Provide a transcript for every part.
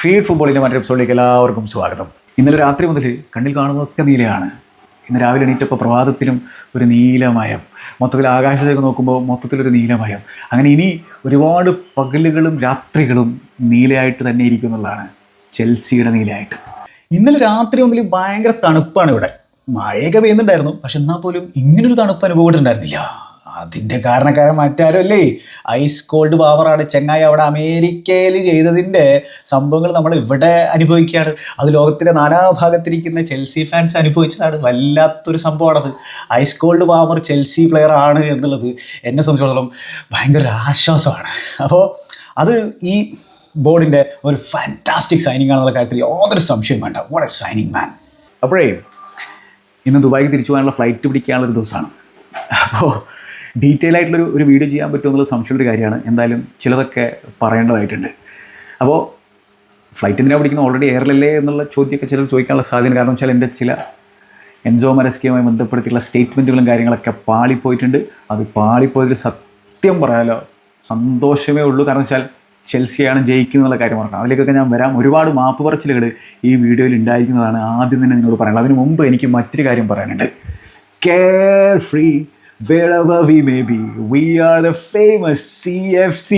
Feed ഫുട്ബോളിന്റെ മറ്റൊരു എപ്പിസോഡിലേക്ക് എല്ലാവർക്കും സ്വാഗതം. ഇന്നലെ രാത്രി മുതൽ കണ്ണിൽ കാണുന്നതൊക്കെ നീലയാണ്. ഇന്ന് രാവിലെ എണീറ്റപ്പോൾ പ്രഭാതത്തിലും ഒരു നീലമയം. മൊത്തത്തിൽ ആകാശത്തേക്ക് നോക്കുമ്പോൾ മൊത്തത്തിലൊരു നീലമയം. അങ്ങനെ ഇനി ഒരുപാട് പകലുകളും രാത്രികളും നീലയായിട്ട് തന്നെ ഇരിക്കും എന്നുള്ളതാണ് ചെൽസിയുടെ നീലയായിട്ട്. ഇന്നലെ രാത്രി മുതൽ ഭയങ്കര തണുപ്പാണ് ഇവിടെ. മഴയൊക്കെ പെയ്യുന്നുണ്ടായിരുന്നു. പക്ഷെ എന്നാൽ പോലും ഇങ്ങനൊരു തണുപ്പ് അനുഭവപ്പെട്ടിട്ടുണ്ടായിരുന്നില്ല. അതിന്റെ കാരണക്കാരൻ മറ്റാരല്ലേ ഐസ് കോൾഡ് പവറാണ് ചെങ്ങായി അവിടെ അമേരിക്കയിൽ ചെയ്തതിന്റെ സംഭവങ്ങൾ നമ്മൾ ഇവിടെ അനുഭവിക്കുകയാണ്. അത് ലോകത്തിന്റെ നാനാഭാഗത്തിരിക്കുന്ന ചെൽസി ഫാൻസ് അനുഭവിച്ചതാണ്. വല്ലാത്തൊരു സംഭവമാണത്. Ice cold power Chelsea player ആണ് എന്നുള്ളത് എന്നെ സംബന്ധിച്ചിടത്തോളം ഭയങ്കര ഒരു ആശ്വാസമാണ്. അപ്പോൾ അത് ഈ ബോർഡിന്റെ ഒരു ഫാന്റാസ്റ്റിക് സൈനിങ് ആണെന്നുള്ള കാര്യത്തിൽ യാതൊരു സംശയം വേണ്ട. വാട്ട് എ സൈനിങ് മാൻ അപ്പോഴേ ഇന്ന് ദുബായിക്ക് തിരിച്ചു പോകാനുള്ള ഫ്ലൈറ്റ് പിടിക്കാനുള്ള ഒരു ദിവസമാണ്. അപ്പോൾ ഡീറ്റെയിൽ ആയിട്ടുള്ളൊരു ഒരു വീഡിയോ ചെയ്യാൻ പറ്റുമോ സംശയമുള്ളൊരു കാര്യമാണ്. എന്തായാലും ചിലതൊക്കെ പറയേണ്ടതായിട്ടുണ്ട്. അപ്പോൾ ഫ്ലൈറ്റ് എന്തിനാണ് പിടിക്കുന്നത്? ഓൾറെഡി എയറിലല്ലേ എന്നുള്ള ചോദ്യമൊക്കെ ചിലർ ചോദിക്കാനുള്ള സാധ്യത കാരണം വെച്ചാൽ എന്റെ ചില എൻസോ മരസ്കിയുമായി ബന്ധപ്പെടുത്തിയുള്ള സ്റ്റേറ്റ്മെന്റുകളും കാര്യങ്ങളൊക്കെ പാളിപ്പോയിട്ടുണ്ട്. അത് പാളിപ്പോയതിൽ സത്യം പറയാലോ സന്തോഷമേ ഉള്ളൂ. കാരണം വെച്ചാൽ ചെൽസിയാണ് ജയിക്കുന്നുള്ള കാര്യം പറഞ്ഞത് അതിലേക്കൊക്കെ ഞാൻ വരാം. ഒരുപാട് മാപ്പ് പറച്ചിലുകൾ ഈ വീഡിയോയിൽ ഉണ്ടായിരിക്കുന്നതാണ് ആദ്യം തന്നെ നിങ്ങളോട് പറയുന്നത് അതിന് മുമ്പ് എനിക്ക് മറ്റൊരു കാര്യം പറയാനുണ്ട്. Carefree wherever we may be we are the famous CFC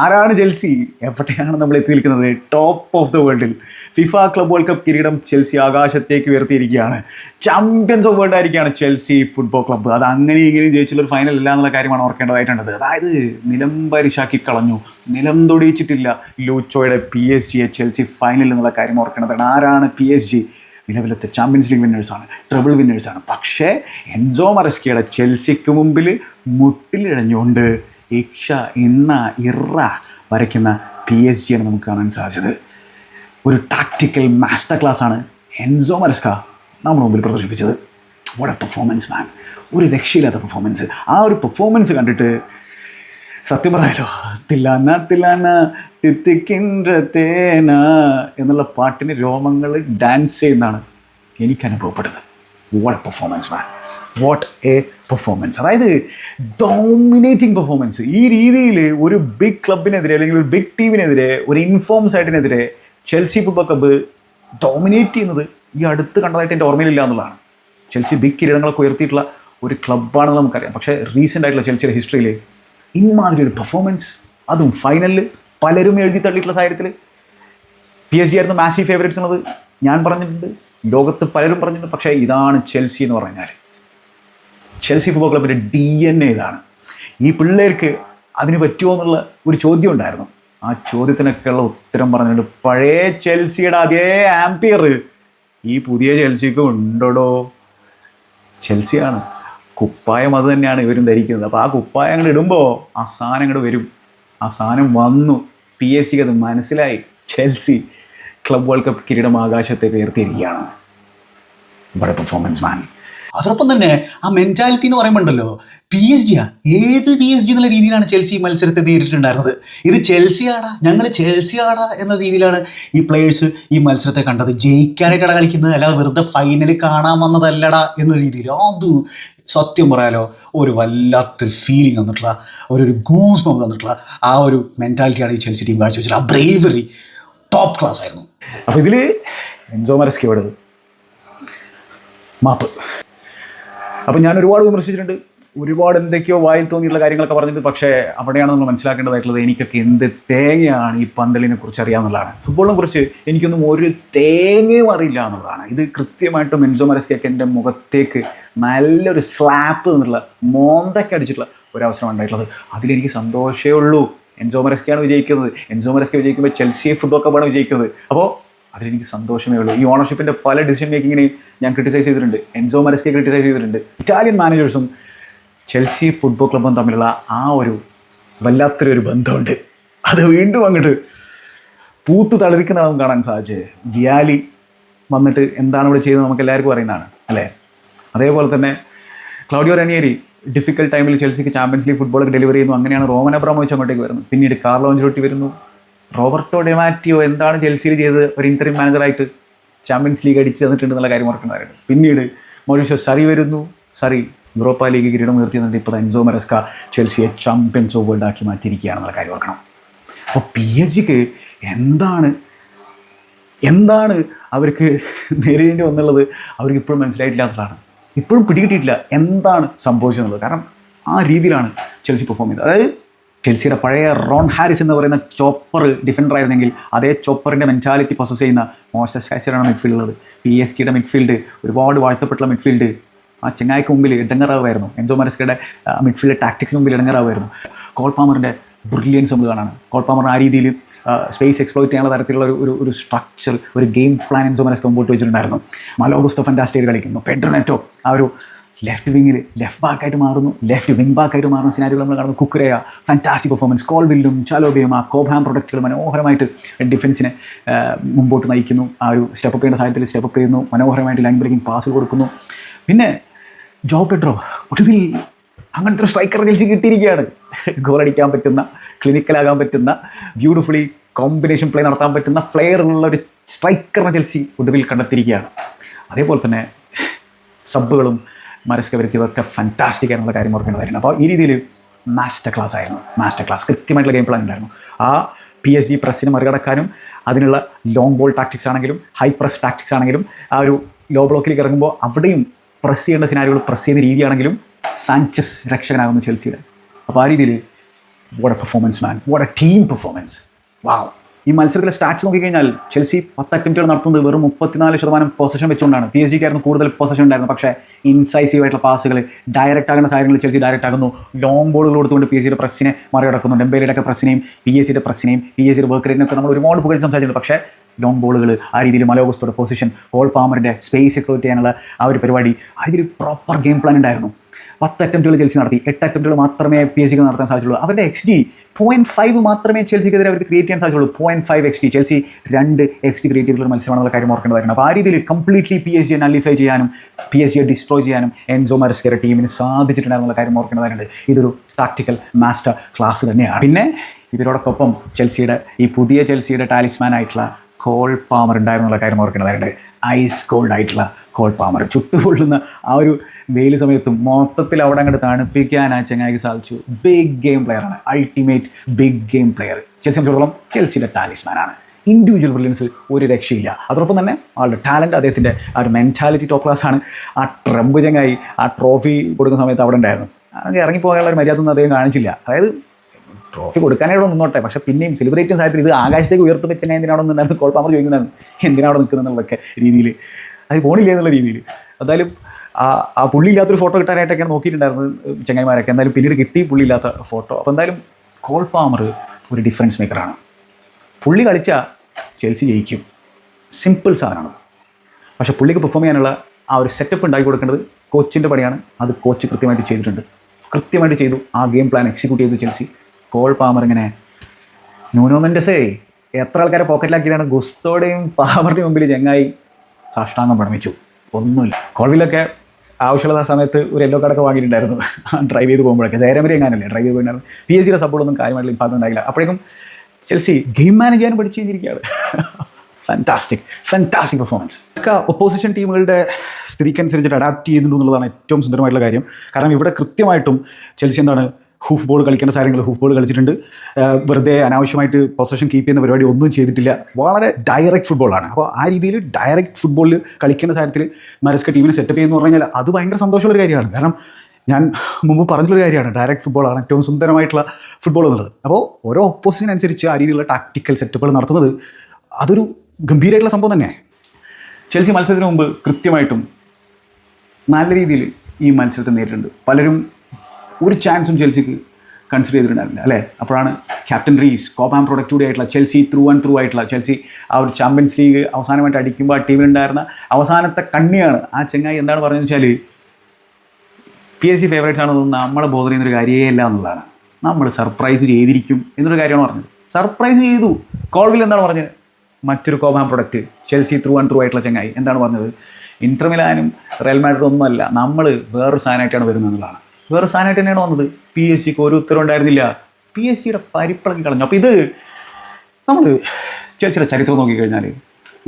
ആരാണ് ചെൽസി? എവിടെയാണ് നമ്മൾ എത്തി നിൽക്കുന്നത് ടോപ്പ് ഓഫ് ദ വേൾഡിൽ ഫിഫ ക്ലബ് വേൾഡ് കപ്പ് കിരീടം ചെൽസി ആകാശത്തേക്ക് ഉയർത്തിയിരിക്കുകയാണ്. ചാമ്പ്യൻസ് ഓഫ് വേൾഡ് ആയിരിക്കുകയാണ് ചെൽസി ഫുട്ബോൾ ക്ലബ്ബ് അത് അങ്ങനെ ഇങ്ങനെയും ജയിച്ചുള്ള ഒരു ഫൈനൽ ഇല്ല എന്നുള്ള കാര്യമാണ് ഓർക്കേണ്ടതായിട്ടുള്ളത്. അതായത് നിലം പരിശാക്കി കളഞ്ഞു. നിലം തൊടിയിച്ചിട്ടില്ല ലൂച്ചോയുടെ പി എസ് ജിയെ ചെൽസി ഫൈനൽ എന്നുള്ള കാര്യം ഓർക്കേണ്ടതാണ്. ആരാണ് പി എസ് ജി നിലവിലത്തെ ചാമ്പ്യൻസ് ലീഗ് വിന്നേഴ്സാണ് ട്രബിൾ വിന്നേഴ്സാണ് പക്ഷേ എൻസോ മറസ്കിയുടെ ചെൽസിക്ക് മുമ്പിൽ മുട്ടിലിഴഞ്ഞുകൊണ്ട് ഇക്ഷ ഇണ്ണ ഇറ വരയ്ക്കുന്ന പി എസ് ജിയാണ് നമുക്ക് കാണാൻ സാധിച്ചത്. ഒരു ടാക്റ്റിക്കൽ മാസ്റ്റർ ക്ലാസ് ആണ് എൻസോ മരസ്ക നമ്മുടെ മുമ്പിൽ പ്രദർശിപ്പിച്ചത്. വാട്ട് എ പെർഫോമൻസ് മാൻ ഒരു രക്ഷയില്ലാത്ത പെർഫോമൻസ് ആ ഒരു പെർഫോമൻസ് കണ്ടിട്ട് സത്യം പറയാലോ തില്ലാന തില്ലാന തിത്തിക്കിன்ற തേന എന്നുള്ള പാട്ടിന് രോമങ്ങൾ ഡാൻസ് ചെയ്യുന്നതാണ് എനിക്ക് അനുഭവപ്പെട്ടത്. What performance man what a performance അതായത് ഡോമിനേറ്റിംഗ് പെർഫോമൻസ് ഈ രീതിയിൽ ഒരു ബിഗ് ക്ലബിനെതിരെ അല്ലെങ്കിൽ ഒരു ബിഗ് ടീമിനെതിരെ ഒരു ഇൻഫോം സൈഡിനെതിരെ ചെൽസി ഫുട്ബോൾ ക്ലബ്ബ് ഡോമിനേറ്റ് ചെയ്യുന്നത് ഈ അടുത്ത് കണ്ടതായിട്ട് എന്റെ ഓർമ്മയിലില്ല എന്നുള്ളതാണ്. ചെൽസി ബിഗ് കിരീടങ്ങളൊക്കെ ഉയർത്തിയിട്ടുള്ള ഒരു ക്ലബ്ബാണെന്ന് നമുക്കറിയാം. പക്ഷേ റീസെന്റ് ആയിട്ടുള്ള ചെൽസിയുടെ ഹിസ്റ്ററിയിൽ ഇമാതിരി ഒരു പെർഫോമൻസ് അതും ഫൈനലിൽ പലരും എഴുതി തള്ളിയിട്ടുള്ള സാഹചര്യത്തിൽ പി എസ് ജി ആയിരുന്നു മാസി ഫേവറേറ്റ്സ് എന്നത്. ഞാൻ പറഞ്ഞിട്ടുണ്ട് ലോകത്ത് പലരും പറഞ്ഞിട്ടുണ്ട് പക്ഷേ ഇതാണ് ചെൽസി എന്ന് പറഞ്ഞാൽ. ചെൽസി ഫുട്ബോൾ ക്ലബിന്റെ ഡി എൻ എ ഇതാണ്. ഈ പിള്ളേർക്ക് അതിന് പറ്റുമോ എന്നുള്ള ഒരു ചോദ്യം ഉണ്ടായിരുന്നു. ആ ചോദ്യത്തിനൊക്കെയുള്ള ഉത്തരം പറഞ്ഞിട്ടുണ്ട്. പഴയ ചെൽസിയുടെ അതേ ആംപിയർ ഈ പുതിയ ചെൽസിക്ക് ഉണ്ടോടോ? ചെൽസിയാണ് കുപ്പായം അത് തന്നെയാണ് ഇവരും ധരിക്കുന്നത്. അപ്പോൾ ആ കുപ്പായം അങ്ങോട്ട് ഇടുമ്പോൾ ആ സാധനം അങ്ങോട്ട് വരും. ആ സാധനം വന്നു. പി എസ് സിക്ക് അത് മനസ്സിലായി. ചെൽസി ക്ലബ് വേൾഡ് കപ്പ് കിരീടം ആകാശത്തേക്ക് ഉയർത്തിയിരിക്കുകയാണ് ഇവിടെ പെർഫോമൻസ് മാൻ അതോടൊപ്പം തന്നെ ആ മെന്റാലിറ്റി എന്ന് പറയുമ്പോണ്ടല്ലോ പി എസ് ജിയാ ഏത് പി എസ് ജി എന്നുള്ള രീതിയിലാണ് ചെൽസി മത്സരത്തെ നേരിട്ടുണ്ടായിരുന്നത് ഇത് ചെൽസിയാടാ ഞങ്ങൾ ചെൽസിയാടാ എന്ന രീതിയിലാണ് ഈ പ്ലേയേഴ്സ് ഈ മത്സരത്തെ കണ്ടത്. ജയിക്കാനായിട്ടാണ് കളിക്കുന്നത്. അല്ലാതെ വെറുതെ ഫൈനൽ കാണാൻ വന്നതല്ലടാ എന്ന രീതിയിൽ. അത് സത്യം പറയാലോ ഒരു വല്ലാത്തൊരു ഫീലിംഗ് തന്നിട്ടുള്ള ഒരു ഒരു ഗൂസ് നമുക്ക് തന്നിട്ടുള്ള ആ ഒരു മെന്റാലിറ്റിയാണ് ഈ ചെൽസി ടീം കാഴ്ച വെച്ചാൽ ആ ബ്രേവറി ടോപ്പ് ക്ലാസ് ആയിരുന്നു. അപ്പോൾ ഇതിൽ എൻജോ മരസ്കിയോട് മാപ്പ്. അപ്പം ഞാൻ ഒരുപാട് വിമർശിച്ചിട്ടുണ്ട്. ഒരുപാട് എന്തൊക്കെയോ വായിൽ തോന്നിയിട്ടുള്ള കാര്യങ്ങളൊക്കെ പറഞ്ഞിട്ട് പക്ഷേ അവിടെയാണ് നമ്മൾ മനസ്സിലാക്കേണ്ടതായിട്ടുള്ളത് എനിക്കൊക്കെ എന്ത് തേങ്ങയാണ് ഈ പന്തലിനെ കുറിച്ച് അറിയാമെന്നുള്ളതാണ് ഫുട്ബോളിനെ കുറിച്ച് എനിക്കൊന്നും ഒരു തേങ്ങയും അറിയില്ല എന്നുള്ളതാണ്. ഇത് കൃത്യമായിട്ട് മെൻസോ മരസ്കൊക്കെ എന്റെ മുഖത്തേക്ക് നല്ലൊരു സ്ലാപ്പ് എന്നുള്ള മോന്തയ്ക്ക് അടിച്ചിട്ടുള്ള ഒരു അവസരം ഉണ്ടായിട്ടുള്ളത്. അതിലെനിക്ക് സന്തോഷമേ ഉള്ളൂ. എൻസോ മരസ്കയാണ് വിജയിക്കുന്നത്. എൻസോ മരസ്ക വിജയിക്കുമ്പോൾ ചെൽസി ഫുട്ബോൾ കപ്പാണ് വിജയിക്കുന്നത്. അപ്പോൾ അതിലെനിക്ക് സന്തോഷമേ ഉള്ളൂ. ഈ ഓണർഷിപ്പിന്റെ പല ഡിസിഷൻ മേക്കിങ്ങിനെയും ഞാൻ ക്രിട്ടിസൈസ് ചെയ്തിട്ടുണ്ട്. എൻസോ മരസ്കെ ക്രിട്ടിസൈസ് ചെയ്തിട്ടുണ്ട്. ഇറ്റാലിയൻ മാനേജേഴ്സും ചെൽസി ഫുട്ബോൾ ക്ലബും തമ്മിലുള്ള ആ ഒരു വല്ലാത്തൊരു ഒരു ബന്ധമുണ്ട്. അത് വീണ്ടും അങ്ങോട്ട് പൂത്തു തളിരിക്കുന്നതാണ് നമുക്ക് കാണാൻ സാധിച്ചത്. വിയാലി വന്നിട്ട് എന്താണ് ഇവിടെ ചെയ്തത് നമുക്ക് എല്ലാവർക്കും അറിയുന്നതാണ് അല്ലേ? അതേപോലെ തന്നെ ക്ലൗഡിയോ റനിയേരി ഡിഫിക്കൽട്ട് ടൈമിൽ ചെൽസിക്ക് ചാമ്പ്യൻസ് ലീഗ് ഫുട്ബോൾ ഡെലിവറി ചെയ്യുന്നു. അങ്ങനെയാണ് റോമൻ അബ്രാമോവിച്ച് അങ്ങോട്ടേക്ക് വരുന്നത്. പിന്നീട് കാർലോ അഞ്ചലോട്ടി വരുന്നു. റോബർട്ടോ ഡെമാറ്റിയോ എന്താണ് ചെൽസിയിൽ ചെയ്തത്? ഒരു ഇന്ററിം മാനേജറായിട്ട് ചാമ്പ്യൻസ് ലീഗ് അടിച്ച് തന്നിട്ടുണ്ട് എന്നുള്ള കാര്യം ഓർക്കുന്നവരുണ്ട് പിന്നീട് മോരിഷോ സറി വരുന്നു. സറി യൂറോപ്പ ലീഗ് കിരീടം ഉയർത്തി നിന്നിട്ട് ഇപ്പോൾ എൻസോ മെറസ്ക ചെൽസിയെ ചാമ്പ്യൻസ് ഓഫ് വേൾഡ് ആക്കി മാറ്റിയിരിക്കുകയാണെന്നുള്ള കാര്യം ഓർക്കണം. അപ്പോൾ പി എസ് ജിക്ക് എന്താണ് എന്താണ് അവർക്ക് നേരിടേണ്ടി വന്നുള്ളത് അവർക്ക് ഇപ്പോഴും മനസ്സിലായിട്ടില്ലാത്തതാണ്. ഇപ്പോഴും പിടികിട്ടിയിട്ടില്ല എന്താണ് സംഭവിച്ചതെന്നുള്ളത്. കാരണം ആ രീതിയിലാണ് ചെൽസി പെർഫോം ചെയ്തത്. അതായത് ചെൽസിയുടെ പഴയ റോൺ ഹാരിസ് എന്ന് പറയുന്ന ചോപ്പർ ഡിഫൻഡർ ആയിരുന്നെങ്കിൽ അതേ ചോപ്പറിന്റെ മെന്റാലിറ്റി പ്രൊസസ് ചെയ്യുന്ന മോശസ് കാശറാണ് മിഡ്ഫീൽഡ് ഉള്ളത്. പി എസ് ജിയുടെ മിഡ്ഫീൽഡ് ഒരുപാട് വാഴ്ത്തപ്പെട്ടുള്ള മിഡ്ഫീൽഡ് ആ ചെങ്ങായിക്ക് മുമ്പിൽ ഇടങ്ങറാവുമായിരുന്നു എൻസോ മരസ്കയുടെ മിഡ്ഫീൽഡ് ടാക്ടിക്സിന് മുമ്പിൽ ഇടങ്ങറാവുമായിരുന്നു കോൾ പാമറിന്റെ ബ്രില്യൻസ് നമ്മൾ കാണാണ് കോൾ പാമർ ആ രീതിയിൽ സ്പേസ് എക്സ്പ്ലോയിറ്റ് ചെയ്യാനുള്ള തരത്തിലുള്ള ഒരു ഒരു സ്ട്രക്ചർ ഒരു ഗെയിം പ്ലാൻ എൻജോ മരസ്ക മുമ്പോട്ട് വെച്ചിട്ടുണ്ടായിരുന്നു. മലോ മലോഗുസ്തോ ഫന്റാസ്റ്റേറ്റ് കളിക്കുന്നു. പെഡ്രനെറ്റോ ആ ഒരു ലെഫ്റ്റ് വിങ്ങിൽ ലെഫ്റ്റ് ബാക്കായിട്ട് മാറുന്നു. ലെഫ്റ്റ് വിങ് ബാക്കായിട്ട് മാറുന്ന സിനാരികൾ നമ്മൾ കാണുന്നു. കുക്കരയ ഫാന്റാസ്റ്റിക് പെർഫോമൻസ് കോൾ ബില്ലും ചാലോബിയും ആ കോബാം പ്രൊഡക്റ്റുകൾ മനോഹരമായിട്ട് ഡിഫൻസിനെ മുമ്പോട്ട് നയിക്കുന്നു. ആ ഒരു സ്റ്റെപ്പ് ചെയ്യേണ്ട സാഹചര്യത്തിൽ സ്റ്റെപ്പ് ചെയ്യുന്നു. മനോഹരമായിട്ട് ലൈൻ ബ്രേക്കിംഗ് പാസ് കൊടുക്കുന്നു. പിന്നെ ജോ പെട്രോ ഒടുവിൽ അങ്ങനത്തെ ഒരു സ്ട്രൈക്കർ ജെൽസി കിട്ടിയിരിക്കുകയാണ്. ഗോളടിക്കാൻ പറ്റുന്ന ക്ലിനിക്കലാകാൻ പറ്റുന്ന ബ്യൂട്ടിഫുള്ളി കോമ്പിനേഷൻ പ്ലേ നടത്താൻ പറ്റുന്ന ഫ്ലെയർ ഉള്ള ഒരു സ്ട്രൈക്കറിനെ ചെൽസി ഒടുവിൽ കണ്ടെത്തിയിരിക്കുകയാണ്. അതേപോലെ തന്നെ സബ്ബുകളും മരസ്ക വരുത്തിയതൊക്കെ ഫാന്റാസ്റ്റിക് ആയിട്ടുള്ള കാര്യം ഓർക്കേണ്ടതായിരുന്നു. അപ്പോൾ ഈ രീതിയിൽ മാസ്റ്റർ ക്ലാസ് ആയിരുന്നു. മാസ്റ്റർ ക്ലാസ് കൃത്യമായിട്ടുള്ള ഗെയിം പ്ലാൻ ഉണ്ടായിരുന്നു. ആ പി എസ് ജി പ്രസ്സിനെ മറികടക്കാനും അതിനുള്ള ലോങ് ബോൾ ടാക്ടിക്സ് ആണെങ്കിലും ഹൈ പ്രസ് ടാക്ടിക്സ് ആണെങ്കിലും ആ ഒരു ലോ ബ്ലോക്കിലേക്ക് ഇറങ്ങുമ്പോൾ അവിടെയും പ്രസ് ചെയ്യേണ്ട സിനാരികൾ പ്രസ് ചെയ്യുന്ന രീതിയാണെങ്കിലും സാഞ്ചസ് രക്ഷകനാകുന്നു ചെൽസിയുടെ അപ്പോൾ ആ രീതിയിൽ what a performance man what a team performance wow ഈ മത്സരത്തിലെ സ്റ്റാറ്റ്സ് നോക്കിക്കഴിഞ്ഞാൽ ചെൽസി പത്ത് അറ്റംപ്റ്റുകൾ നടത്തുന്നത് വെറും മുപ്പത്തിനാല് ശതമാനം പൊസിഷൻ വെച്ചുകൊണ്ടാണ്. പി എസ് ജിക്കായിരുന്നു കൂടുതൽ പൊസിഷൻ ഉണ്ടായിരുന്നു പക്ഷേ ഇൻസൈസീവ് ആയിട്ടുള്ള പാസുകൾ ഡയറക്റ്റ് ആകുന്ന സാഹചര്യങ്ങളിൽ ചെൽസി ഡയറക്റ്റ് ആകുന്നു. ലോങ് ബോളുകൾ കൊടുത്തുകൊണ്ട് പി എസ് സിയുടെ പ്രസ്സിനെ മറികടക്കുന്നു. ഡെമ്പേലിയുടെ ഒക്കെ പ്രസ്സിനെയും പി എസ് സിയുടെ പ്രസ്സിനെയും പി എസ് സിയുടെ വർക്ക് റേറ്റിനൊക്കെ നമ്മൾ ഒരുപാട് പുകഴ്ച സംസാരിച്ചിട്ടുണ്ട്. പക്ഷേ ലോങ് ബോളുകൾ ആ രീതിയിൽ മലോഗസ്തോടെ പൊസിഷൻ ഹോൾ പാമറിന്റെ സ്പേസ് എക്സ്പ്ലോറ്റ് ചെയ്യാനുള്ള ആ ഒരു പരിപാടി ആ രീതിയിൽ പ്രോപ്പർ ഗെയിം പ്ലാൻ ഉണ്ടായിരുന്നു. പത്ത് അറ്റംപ്റ്റുകൾ ചെൽസി നടത്തി. എട്ട് അറ്റംപ്റ്റുകൾ മാത്രമേ പി എസ് സിക്ക് നടത്താൻ സാധിച്ചുള്ളൂ. അവരുടെ എക്സ് ജി പോയിന്റ് ഫൈവ് മാത്രമേ ചെൽസിക്കെതിരെ അവർക്ക് ക്രിയേറ്റ് ചെയ്യാൻ സാധിച്ചുള്ളൂ. Point five x G Chelsea രണ്ട് എക്സ് ജി ക്രിയേറ്റ് ചെയ്തിട്ടുള്ള മത്സരമാണെന്നുള്ള കാര്യം ഓർക്കേണ്ടതായിരുന്നു അപ്പോൾ ആ രീതിയിൽ കംപ്ലീറ്റ്ലി പി എസ് ജിയെ നല്ലിഫൈ ചെയ്യാനും പി എസ് ജിയെ ഡിസ്ട്രോയ് ചെയ്യാനും എൻസോ മരസ്കര ടീമിന് സാധിച്ചിട്ടുണ്ടായിരുന്നുള്ള കാര്യം ഓർക്കേണ്ടതായിട്ടുണ്ട്. ഇതൊരു ടാക്ടിക്കൽ മാസ്റ്റർ ക്ലാസ് തന്നെയാണ്. പിന്നെ ഇവരോടൊപ്പം ചെൽസിയുടെ ഈ പുതിയ ചെൽസിയുടെ ടാലിസ്മാൻ ആയിട്ടുള്ള കോൾ പാമർ ഉണ്ടായിരുന്നുള്ള കാര്യം ഓർക്കേണ്ടതായിട്ട് ഐസ് കോൾഡ് ആയിട്ടുള്ള കോൾ പാമർ ചുട്ടുപൊള്ളുന്ന ആ ഒരു വെയിൽ സമയത്തും മൊത്തത്തിൽ അവിടെ അങ്ങോട്ട് തണുപ്പിക്കാൻ ആ ചങ്ങായിക്ക് സാധിച്ചു. ബിഗ് ഗെയിം പ്ലെയറാണ് ultimate big game player Chelsea സംബന്ധിച്ചിടത്തോളം ചെൽസിയുടെ ടാലിസ്മാനാണ് ഇൻഡിവിജ്വൽ ബ്രില്യൻസ് ഒരു രക്ഷയില്ല. അതോടൊപ്പം തന്നെ ആളുടെ ടാലന്റ് അദ്ദേഹത്തിന്റെ ആ ഒരു മെന്റാലിറ്റി ടോപ്പ് ക്ലാസ് ആണ്. ആ ട്രംപ് ചങ്ങായി ആ ട്രോഫി കൊടുക്കുന്ന സമയത്ത് അവിടെ ഉണ്ടായിരുന്നു. അങ്ങനെ ഇറങ്ങിപ്പോകാനുള്ള ഒരു മര്യാദ ഒന്നും അദ്ദേഹം കാണിച്ചില്ല. അതായത് ട്രോഫി കൊടുക്കാനായിട്ട് നിന്നോട്ടെ. പക്ഷെ പിന്നെയും സെലിബ്രേറ്റിംഗ് സാഹചര്യത്തിൽ ഇത് ആകാശത്തേക്ക് ഉയർത്തു വെച്ച് ഞാൻ എന്തിനാണോ നിന്നായിരുന്നു കോൾ അവർ ചോദിക്കുന്നതാണ്. എന്തിനാണോ നിൽക്കുന്നത് എന്നുള്ളതൊക്കെ രീതിയിൽ. അത് പോണില്ലേ എന്നുള്ള രീതിയിൽ. എന്തായാലും ആ പുള്ളി ഇല്ലാത്തൊരു ഫോട്ടോ കിട്ടാനായിട്ടൊക്കെയാണ് നോക്കിയിട്ടുണ്ടായിരുന്നത് ചങ്ങായിമാരൊക്കെ. എന്തായാലും പിന്നീട് കിട്ടി പുള്ളി ഇല്ലാത്ത ഫോട്ടോ അപ്പോൾ എന്തായാലും കോൾ പാമർ ഒരു ഡിഫറൻസ് മേക്കറാണ് പുള്ളി കളിച്ചാൽ ചെൽസി ജയിക്കും. സിമ്പിൾ സാധനമാണ് പക്ഷേ പുള്ളിക്ക് പെർഫോം ചെയ്യാനുള്ള ആ ഒരു സെറ്റപ്പ് ഉണ്ടാക്കി കൊടുക്കേണ്ടത് കോച്ചിന്റെ പണിയാണ്. അത് കോച്ച് കൃത്യമായിട്ട് ചെയ്തിട്ടുണ്ട്. കൃത്യമായിട്ട് ചെയ്തു. ആ ഗെയിം പ്ലാൻ എക്സിക്യൂട്ട് ചെയ്തു ചെൽസി. കോൾ പാമർ ഇങ്ങനെ ന്യൂനോമെന്റസേ എത്ര ആൾക്കാരെ പോക്കറ്റിലാക്കിയതാണ്? ഗുസ്തോടെയും പാമറിന്റെ മുമ്പിൽ ചെങ്ങായി സാഷ്ടാംഗം പഠിപ്പിച്ചു ഒന്നുമില്ല. കോൾവിലൊക്കെ ആവശ്യമുള്ള സമയത്ത് ഒരു യെല്ലോ കാർഡൊക്കെ വാങ്ങിയിട്ടുണ്ടായിരുന്നു. ഡ്രൈവ് ചെയ്ത് പോകുമ്പോഴൊക്കെ. ജയരമരി എങ്ങാനല്ലേ ഡ്രൈവ് ചെയ്ത് പോയിട്ടുണ്ടായിരുന്നു പി എച്ച് ജിയുടെ സപ്പോർട്ടൊന്നും കാര്യമായിട്ടുള്ള ഇമ്പാക്ട് ഉണ്ടായില്ല. അപ്പോഴേക്കും ചെൽസി ഗെയിം മാനേജ് ചെയ്യാൻ പഠിച്ചു കഴിഞ്ഞിരിക്കുകയാണ് ഫാന്റാസ്റ്റിക് ഫാന്റാസ്റ്റിക് പെർഫോമൻസ് ഒപ്പോസിഷൻ ടീമുകളുടെ സ്ഥിതിക്കനുസരിച്ചിട്ട് അഡാപ്റ്റ് ചെയ്യുന്നുണ്ട് എന്നുള്ളതാണ് ഏറ്റവും സുന്ദരമായിട്ടുള്ള കാര്യം. കാരണം ഇവിടെ കൃത്യമായിട്ടും ചെൽസി എന്താണ് ഹൂഫ് ബോൾ കളിക്കേണ്ട സാധനങ്ങൾ ഹൂഫ് ബോൾ കളിച്ചിട്ടുണ്ട്. വെറുതെ അനാവശ്യമായിട്ട് പൊസഷൻ കീപ്പ് ചെയ്യുന്ന പരിപാടി ഒന്നും ചെയ്തിട്ടില്ല. വളരെ ഡയറക്റ്റ് ഫുട്ബോളാണ് അപ്പോൾ ആ രീതിയിൽ ഡയറക്റ്റ് ഫുട്ബോളിൽ കളിക്കേണ്ട കാര്യത്തിൽ മരസ്ക ടീമിനെ സെറ്റപ്പ് ചെയ്യുന്നു പറഞ്ഞു കഴിഞ്ഞാൽ അത് ഭയങ്കര സന്തോഷമുള്ള ഒരു കാര്യമാണ്. കാരണം ഞാൻ മുമ്പ് പറഞ്ഞിട്ടുള്ള കാര്യമാണ്. ഡയറക്റ്റ് ഫുട്ബോളാണ് ഏറ്റവും സുന്ദരമായിട്ടുള്ള ഫുട്ബോൾ എന്നുള്ളത്. അപ്പോൾ ഓരോ ഒപ്പോസിഷനനുസരിച്ച് ആ രീതിയിലുള്ള ടാക്ടിക്കൽ സെറ്റപ്പുകൾ നടത്തുന്നത് അതൊരു ഗംഭീരമായിട്ടുള്ള സംഭവം തന്നെ ചെൽസി മത്സരത്തിന് മുമ്പ് കൃത്യമായിട്ടും നല്ല രീതിയിൽ ഈ മത്സരത്തെ നേരിട്ടുണ്ട് പലരും ഒരു ചാൻസും ചെൽസിക്ക് കൺസിഡർ ചെയ്തിട്ടുണ്ടായിരുന്നില്ല അല്ലേ? അപ്പോഴാണ് ക്യാപ്റ്റൻ റീസ് കോപ്പാം പ്രൊഡക്റ്റ് കൂടി ആയിട്ടുള്ള ചെൽസി ത്രൂ ആൻഡ് ത്രൂ ആയിട്ടുള്ള ചെൽസി ആ ഒരു ചാമ്പ്യൻസ് ലീഗ് അവസാനമായിട്ട് അടിക്കുമ്പോൾ ആ ടീമിലുണ്ടായിരുന്ന അവസാനത്തെ കണ്ണിയാണ്. ആ ചെങ്ങായി എന്താണ് പറഞ്ഞതെന്ന് വെച്ചാൽ പി എസ് സി ഫേവറേറ്റ്സ് ആണെന്ന് നമ്മളെ ബോധർ ചെയ്യുന്നൊരു കാര്യമേ അല്ല എന്നുള്ളതാണ്. നമ്മൾ സർപ്രൈസ് ചെയ്തിരിക്കും എന്നൊരു കാര്യമാണ് പറഞ്ഞത്. സർപ്രൈസ് ചെയ്തു. കോൾവിൽ എന്താണ് പറഞ്ഞത്? മറ്റൊരു Cobham product Chelsea through and through ആയിട്ടുള്ള ചെങ്ങായി. എന്താണ് പറഞ്ഞത്? ഇൻട്രമിലാനും റയൽ മാഡ്രിഡ് ഒന്നുമല്ല നമ്മൾ വേറൊരു സാധനമായിട്ടാണ് വരുന്നത് എന്നുള്ളതാണ്. വേറൊരു സാധനമായിട്ട് തന്നെയാണ് വന്നത്. പി എസ് സിക്ക് ഒരു ഉത്തരവ് ഉണ്ടായിരുന്നില്ല. പി എസ് സിയുടെ പരിപ്പിളക്കി കളഞ്ഞു. അപ്പോൾ ഇത് നമ്മൾ ചെൽസിയുടെ ചരിത്രം നോക്കിക്കഴിഞ്ഞാൽ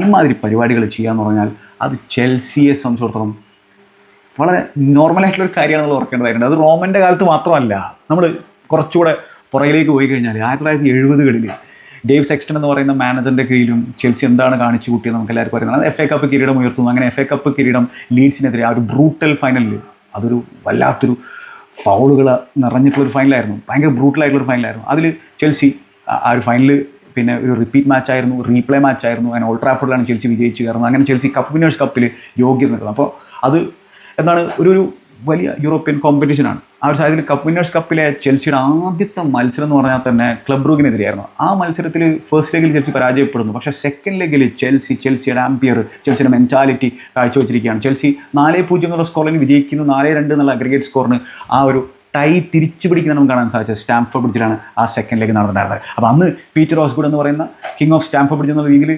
ഇമാതിരി പരിപാടികൾ ചെയ്യാന്ന് പറഞ്ഞാൽ അത് ചെൽസിയെ സംബന്ധിച്ചിടത്തോളം വളരെ നോർമലായിട്ടുള്ള ഒരു നമ്മൾ ഓർക്കേണ്ടതായിട്ടുണ്ട് അത് റോമന്റെ കാലത്ത് മാത്രമല്ല. നമ്മൾ കുറച്ചുകൂടെ പുറകിലേക്ക് പോയി കഴിഞ്ഞാൽ ആയിരത്തി തൊള്ളായിരത്തി എഴുപതുകളിൽ ഡേവ് സെക്സ്റ്റൻ എന്ന് പറയുന്ന മാനേജറിന്റെ കീഴിലും ചെൽസി എന്താണ് കാണിച്ചു കൂട്ടിയത് നമുക്ക് എല്ലാവർക്കും അറിയുന്നത് അത് എഫ് എ കപ്പ് കിരീടം ഉയർത്തുന്നു. അങ്ങനെ എഫ് എ കപ്പ് കിരീടം ലീഡ്സിനെതിരെ ആ ഒരു ബ്രൂട്ടൽ ഫൈനലിൽ അതൊരു വല്ലാത്തൊരു ഫൗളുകൾ നിറഞ്ഞിട്ടുള്ളൊരു ഫൈനലായിരുന്നു. ഭയങ്കര ബ്രൂട്ടലായിട്ടുള്ളൊരു ഫൈനലായിരുന്നു. അതിൽ ചെൽസി ആ- ഒരു ഫൈനൽ പിന്നെ ഒരു റിപ്പീറ്റ് മാച്ചായിരുന്നു റീപ്ലേ മാച്ചായിരുന്നു അങ്ങനെ ഓൾഡ് ട്രാഫോർഡിലാണ് ചെൽസി വിജയിച്ച് കയറുന്നത്. അങ്ങനെ ചെൽസി കപ്പ് വിന്നേഴ്സ് കപ്പിൽ യോഗ്യത നിൽക്കുന്നത് അപ്പോൾ അത് എന്താണ് ഒരു ഒരു വലിയ യൂറോപ്യൻ കോമ്പറ്റീഷനാണ് ആ ഒരു സാഹചര്യത്തിൽ കപ്പ് വിന്നേഴ്സ് കപ്പിലെ ചെൽസിയുടെ ആദ്യത്തെ മത്സരം എന്ന് പറഞ്ഞാൽ തന്നെ ക്ലബ് ബ്രൂഗിനെതിരെയായിരുന്നു ആ മത്സരത്തിൽ ഫസ്റ്റ് ലെഗിൽ ചെൽസി പരാജയപ്പെടുന്നു. പക്ഷേ സെക്കൻഡ് ലെഗിൽ ചെൽസി ചെൽസിയുടെ ആംപിയർ ചെൽസിയുടെ മെന്റാലിറ്റി കാഴ്ചവെച്ചിരിക്കുകയാണ്. ചെൽസി നാല് പൂജ്യം എന്നുള്ള സ്കോറിന് വിജയിക്കുന്നു. നാല് രണ്ട് എന്നുള്ള അഗ്രിഗേറ്റ് സ്കോറിന് ആ ഒരു ടൈ തിരിച്ചു പിടിക്കുന്ന നമുക്ക് കാണാൻ സാധിച്ചത് സ്റ്റാംഫോർഡ് ബ്രിഡ്ജിലാണ് ആ സെക്കൻഡ് ലെഗ് നടന്നിട്ടുണ്ടായിരുന്നത്. അപ്പോൾ അന്ന് പീറ്റർ ഓസ്ഗുഡ് എന്ന് പറയുന്ന കിങ് ഓഫ് സ്റ്റാംഫോർഡ് ബ്രിഡ്ജ് എന്നുള്ള രീതിയിൽ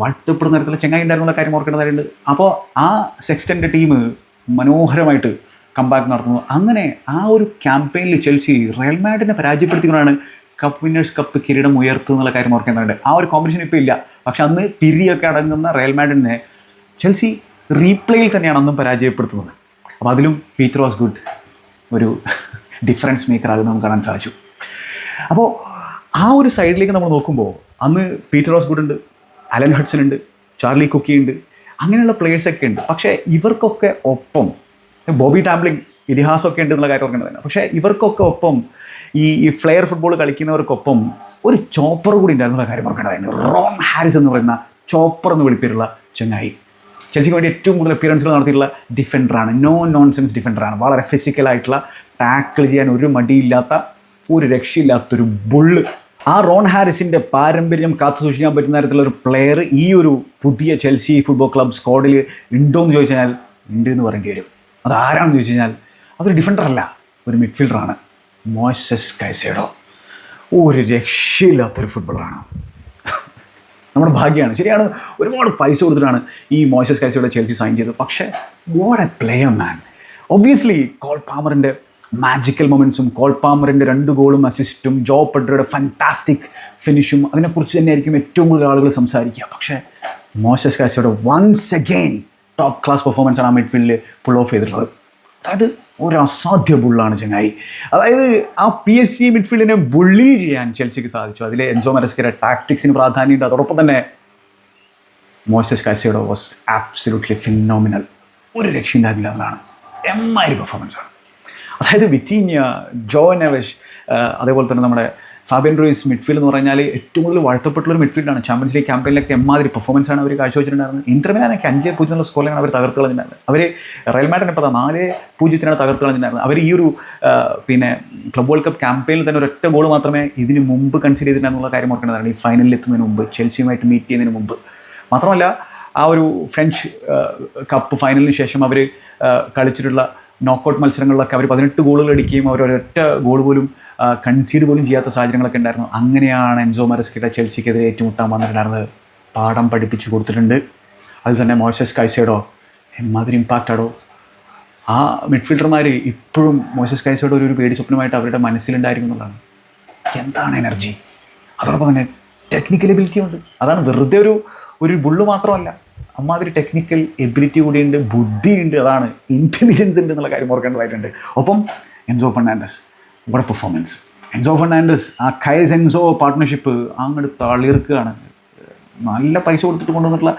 വാഴ്ത്തപ്പെടുന്ന തരത്തിലുള്ള ചെങ്ങായി ഉണ്ടായിരുന്നുള്ള കാര്യം ഓർക്കേണ്ടതായിട്ടുണ്ട് അപ്പോൾ ആ സെക്സ്റ്റന്റെ ടീം മനോഹരമായിട്ട് കമ്പാക്ക് നടത്തുന്നു. അങ്ങനെ ആ ഒരു ക്യാമ്പയിനിൽ ചെൽസി റയൽ മാഡിനെ പരാജയപ്പെടുത്തിക്കൊണ്ടാണ് കപ്പ് വിന്നേഴ്സ് കപ്പ് കിരീടം ഉയർത്തുക എന്നുള്ള കാര്യം ഓർക്കുന്നുണ്ട് ആ ഒരു കോമ്പറ്റീഷൻ ഇപ്പോൾ ഇല്ല. പക്ഷെ അന്ന് പിരിയൊക്കെ അടങ്ങുന്ന റയൽ മാഡിനെ ചെൽസി റീപ്ലേയിൽ തന്നെയാണ് അന്നും പരാജയപ്പെടുത്തുന്നത്. അപ്പോൾ അതിലും പീറ്റർ വാസ് ഗുഡ് ഒരു ഡിഫറൻസ് മേക്കർ ആകുന്ന നമുക്ക് കാണാൻ സാധിച്ചു. അപ്പോൾ ആ ഒരു സൈഡിലേക്ക് നമ്മൾ നോക്കുമ്പോൾ അന്ന് പീറ്റർ റോസ് ഗുഡ് ഉണ്ട് അലൻ ഹഡ്സൺ ഉണ്ട് ചാർലി കുക്കി ഉണ്ട് അങ്ങനെയുള്ള പ്ലേയേഴ്സൊക്കെ ഉണ്ട്. പക്ഷേ ഇവർക്കൊക്കെ ഒപ്പം ബോബി ടാംബ്ലിംഗ് ഇതിഹാസമൊക്കെ ഉണ്ട് എന്നുള്ള കാര്യം ഓർക്കേണ്ടതാണ് പക്ഷേ ഇവർക്കൊക്കെ ഒപ്പം ഈ ഈ ഫ്ലെയർ ഫുട്ബോൾ കളിക്കുന്നവർക്കൊപ്പം ഒരു ചോപ്പർ കൂടി ഉണ്ടായിരുന്നുള്ള കാര്യം ഓർക്കേണ്ടതാണ് റോൺ ഹാരിസ് എന്ന് പറയുന്ന ചോപ്പർ എന്ന് വിളിപ്പേരുള്ള ചങ്ങായി. ചെൽസിക്ക് വേണ്ടി ഏറ്റവും കൂടുതൽ അപ്പിയറൻസുകൾ നടത്തിയിട്ടുള്ള ഡിഫൻഡറാണ് നോ നോൺസെൻസ് ഡിഫൻഡറാണ് വളരെ ഫിസിക്കലായിട്ടുള്ള ടാക്കിൾ ചെയ്യാൻ ഒരു മടിയില്ലാത്ത ഒരു രക്ഷയില്ലാത്തൊരു ബുള്ള് ആ റോൺ ഹാരിസിന്റെ പാരമ്പര്യം കാത്തു സൂക്ഷിക്കാൻ പറ്റുന്ന തരത്തിലുള്ള ഒരു പ്ലെയർ ഈ ഒരു പുതിയ ചെൽസി ഫുട്ബോൾ ക്ലബ് സ്ക്വാഡിൽ ഉണ്ടോ എന്ന് ചോദിച്ചാൽ ഉണ്ട് എന്ന് പറയേണ്ടി വരും. അത് ആരാണെന്ന് ചോദിച്ചു കഴിഞ്ഞാൽ അതൊരു ഡിഫൻഡർ അല്ല ഒരു മിഡ്ഫീൽഡറാണ്. മോശസ് കൈസേഡോ. ഒരു രക്ഷയില്ലാത്തൊരു ഫുട്ബോളറാണ്. നമ്മുടെ ഭാഗ്യമാണ് ശരിയാണ് ഒരുപാട് പൈസ കൊടുത്തിട്ടാണ് ഈ മോശസ് കൈസയുടെ ചേൽസി സൈൻ ചെയ്തത്. പക്ഷേ what a player man obviously Cole പാമറിന്റെ magical മൊമെൻസും കോൾ പാമറിന്റെ രണ്ട് ഗോളും അസിസ്റ്റും ജോ പെഡ്രയുടെ ഫാന്റാസ്റ്റിക് ഫിനിഷും അതിനെക്കുറിച്ച് തന്നെയായിരിക്കും ഏറ്റവും കൂടുതൽ ആളുകൾ സംസാരിക്കുക. പക്ഷേ Moises കാസയുടെ once again top class performance ആണ് ആ മിഡ്ഫീൽഡിൽ പുൾ ഓഫ് ചെയ്തിട്ടുള്ളത്. അതായത് ഒരു അസാധ്യ ബുള്ളാണ് ചങ്ങായി. അതായത് ആ പി എസ് സി മിഡ്ഫീൽഡിനെ ബുള്ളി ചെയ്യാൻ ചെൽസിക്ക് സാധിച്ചു. അതിലെ എൻസോ മെറസ്കിയുടെ ടാക്ടിക്സിന് പ്രാധാന്യമുണ്ട് അതോടൊപ്പം തന്നെ മോസസ് കാശിയുടെ വാസ് ആബ്സലൂട്ട്ലി ഫിനോമിനൽ ഒരു രക്ഷയില്ലാതില്ല എന്നതാണ് എമ്മാതിരി പെർഫോമൻസ് ആണ്. അതായത് വിറ്റീനിയ ജോ നെവഷ് അതേപോലെ തന്നെ നമ്മുടെ ഫാബിയൻ റൂയിസ് മിഡ്ഫീൽഡ് എന്ന് പറഞ്ഞാൽ ഏറ്റവും കൂടുതൽ വാഴ്ത്തപ്പെട്ടുള്ള ഒരു മിഡ്ഫീൽഡാണ് ചാമ്പ്യൻസ് ലീഗ് ക്യാമ്പയിലൊക്കെ എമ്മാതിരി പെർഫോമൻസ് ആണ് അവർ കാഴ്ചവെച്ചിട്ടുണ്ടായിരുന്നത്. ഇന്റർമിനാനൊക്കെ അഞ്ച് പൂജ്യം എന്നുള്ള സ്കോറിലാണ് അവർ തകർത്ത് കളഞ്ഞിട്ടുണ്ടായിരുന്നത്. അവർ റയൽ മാഡ്രിഡിനെ ഇപ്പോൾ നാല് പൂജ്യത്തിനാണ് തകർത്ത് കളഞ്ഞിട്ടുണ്ടായിരുന്നത്. അവർ ഈ ഒരു പിന്നെ ക്ലബ് വേൾഡ് കപ്പ് ക്യാമ്പയിനിൽ തന്നെ ഒരൊറ്റ ഗോൾ മാത്രമേ ഇതിന് മുമ്പ് കൺസിഡർ ചെയ്തിട്ടുണ്ടെന്നുള്ള കാര്യം ഓർക്കേണ്ടതാണ്. ഈ ഫൈനലിൽ എത്തുന്നതിന് മുമ്പ് ചെൽസിയുമായിട്ട് മീറ്റ് ചെയ്യുന്നതിന് മുമ്പ്. മാത്രമല്ല ആ ഒരു ഫ്രഞ്ച് കപ്പ് ഫൈനലിന് ശേഷം അവർ കളിച്ചിട്ടുള്ള നോക്കൗട്ട് മത്സരങ്ങളിലൊക്കെ അവർ പതിനെട്ട് ഗോളുകൾ അടിക്കുകയും അവർ ഒരൊറ്റ ഗോൾ പോലും കൺസീഡ് പോലും ചെയ്യാത്ത സാഹചര്യങ്ങളൊക്കെ ഉണ്ടായിരുന്നു. അങ്ങനെയാണ് എൻസോ മരസ്കിയുടെ ചെൽസിക്കെതിരെ ഏറ്റുമുട്ടാൻ വന്നിട്ടുണ്ടായിരുന്നത്. പാഠം പഠിപ്പിച്ചു കൊടുത്തിട്ടുണ്ട്. അതിൽ തന്നെ മോശസ് കൈസേഡോ എമ്മാതിരി ഇമ്പാക്റ്റ് ആടോ. ആ മിഡ്ഫീൽഡർമാർ ഇപ്പോഴും മോശസ് കൈസേഡോ ഒരു പേടി സ്വപ്നമായിട്ട് അവരുടെ മനസ്സിലുണ്ടായിരിക്കും എന്നുള്ളതാണ്. എന്താണ് എനർജി അതോടൊപ്പം തന്നെ ടെക്നിക്കൽ എബിലിറ്റി ഉണ്ട്. അതാണ് വെറുതെ ഒരു ഒരു ബുള്ള് മാത്രമല്ല. അമ്മാതിരി ടെക്നിക്കൽ എബിലിറ്റി കൂടിയുണ്ട് ബുദ്ധിയുണ്ട് അതാണ് ഇന്റലിജൻസ് ഉണ്ട് എന്നുള്ള കാര്യം ഓർക്കേണ്ടതായിട്ടുണ്ട്. ഒപ്പം എൻസോ ഫെർണാണ്ടസ് ഇവിടെ പെർഫോമൻസ് എൻസോ ഫെർണാണ്ടസ് ആ കയസ് എൻസോ പാർട്ട്ണർഷിപ്പ് അങ്ങോട്ട് തളിർക്കുകയാണ്. നല്ല പൈസ കൊടുത്തിട്ട് കൊണ്ടുവന്നിട്ടുള്ള